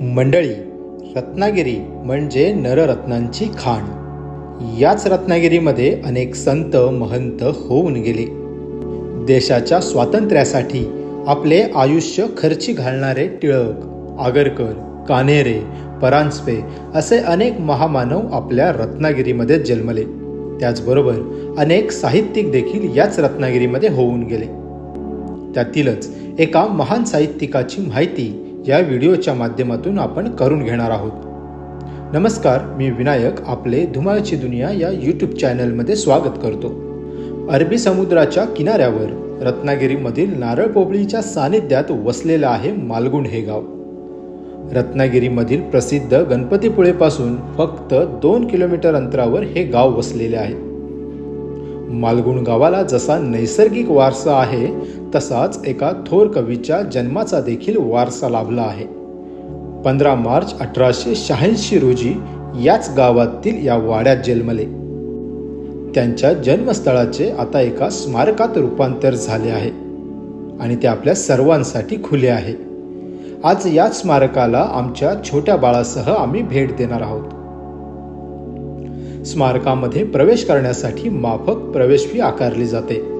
मंडळी रत्नागिरी म्हणजे नररत्नांची खाण. याच रत्नागिरीमध्ये अनेक संत महंत होऊन गेले. देशाच्या स्वातंत्र्यासाठी आपले आयुष्य खर्ची घालणारे टिळक आगरकर कान्हेरे परांजपे असे अनेक महामानव आपल्या रत्नागिरीमध्ये जन्मले. त्याचबरोबर अनेक साहित्यिक देखील याच रत्नागिरीमध्ये होऊन गेले. त्यातीलच एका महान साहित्यिकाची माहिती या व्हिडिओच्या माध्यमातून आपण करून घेणार आहोत. नमस्कार मी विनायक आपले धुमाळची दुनिया या यूट्यूब चॅनलमध्ये स्वागत करतो. अरबी समुद्राच्या किनाऱ्यावर रत्नागिरीमधील नारळ पोपळीच्या सानिध्यात वसलेलं आहे मालगुंड हे गाव. रत्नागिरीमधील प्रसिद्ध गणपतीपुळेपासून फक्त दोन किलोमीटर अंतरावर हे गाव वसलेले आहे. मालगुण गावाला जसा नैसर्गिक वारसा आहे तसाच एका थोर कवीच्या जन्माचा देखील वारसा लाभला आहे. पंधरा मार्च अठराशे शहाऐंशी रोजी याच गावातील या वाड्यात जन्मले. त्यांच्या जन्मस्थळाचे आता एका स्मारकात रूपांतर झाले आहे आणि ते आपल्या सर्वांसाठी खुले आहे. आज याच स्मारकाला आमच्या छोट्या बाळासह आम्ही भेट देणार आहोत. स्मारकामध्ये प्रवेश करण्यासाठी माफक प्रवेश फी आकारली जाते.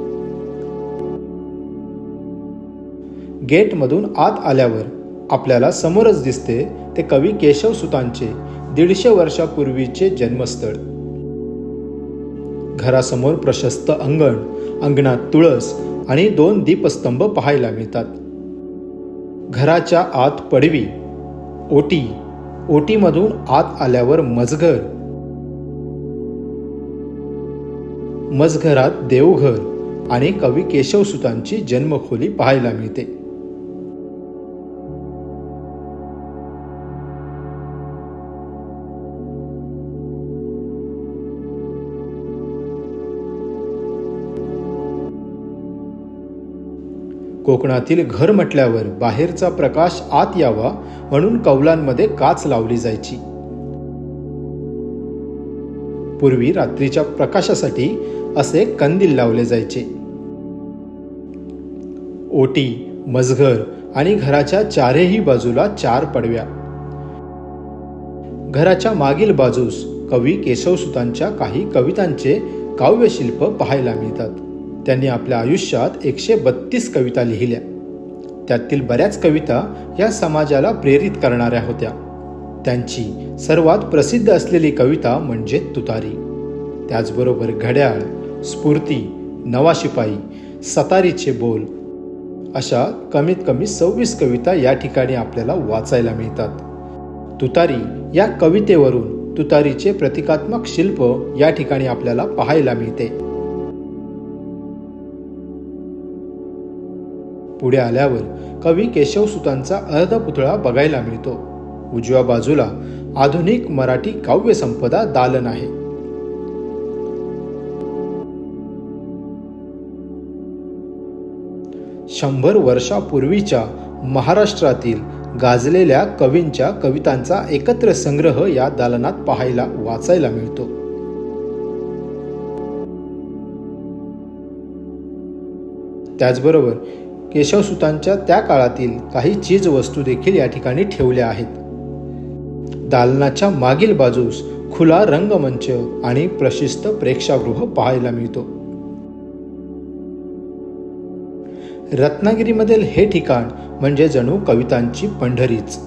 गेटमधून आत आल्यावर आपल्याला समोरच दिसते ते कवी केशव सुतांचे दीडशे वर्षापूर्वीचे जन्मस्थळ. घरासमोर प्रशस्त अंगण अंगणात तुळस आणि दोन दीपस्तंभ पाहायला मिळतात. घराच्या आत पडवी ओटी ओटीमधून आत आल्यावर मजघर. मजघरात देवघर आणि कवी केशवसुतांची जन्मखोली पाहायला मिळते. कोकणातील घर म्हटल्यावर बाहेरचा प्रकाश आत यावा म्हणून कौलांमध्ये काच लावली जायची. पूर्वी रात्रीच्या प्रकाशासाठी असे कंदील लावले जायचे. ओटी मजघर आणि घराच्या चारही बाजूला चार पडव्या. घराच्या मागील बाजूस कवी केशवसुतांच्या काही कवितांचे काव्यशिल्प पाहायला मिळतात. त्यांनी आपल्या आयुष्यात एकशे बत्तीस कविता लिहिल्या. त्यातील बऱ्याच कविता या समाजाला प्रेरित करणाऱ्या होत्या. त्यांची सर्वात प्रसिद्ध असलेली कविता म्हणजे तुतारी. त्याचबरोबर घड्याळ स्फूर्ती नवा शिपाई सतारीचे बोल अशा कमीत कमी सव्वीस कविता या ठिकाणी आपल्याला वाचायला मिळतात. तुतारी या कवितेवरून तुतारीचे प्रतिकात्मक शिल्प या ठिकाणी आपल्याला पाहायला मिळते. पुढे आल्यावर कवी केशवसुतांचा अर्ध पुतळा बघायला मिळतो. उजव्या बाजूला आधुनिक मराठी काव्य संपदा दालन आहे. शंभर वर्षापूर्वीच्या महाराष्ट्रातील गाजलेल्या कवींच्या कवितांचा एकत्र संग्रह या दालनात पाहायला वाचायला मिळतो. त्याचबरोबर केशवसुतांच्या त्या काळातील काही चीज वस्तू देखील या ठिकाणी ठेवल्या आहेत. दालनाच्या मागील बाजूस खुला रंगमंच आणि प्रशिस्त प्रेक्षागृह पाहायला मिळतो. रत्नागिरीमधील हे ठिकाण म्हणजे जणू कवितांची पंढरीच.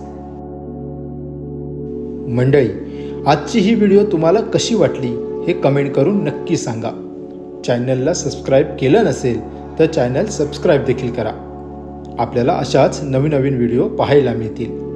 मंडळी आजची ही व्हिडिओ तुम्हाला कशी वाटली हे कमेंट करून नक्की सांगा. चॅनलला सबस्क्राईब केलं नसेल तर चॅनल सबस्क्राईब देखील करा. आपल्याला अशाच नवीन नवीन व्हिडिओ पाहायला मिळतील.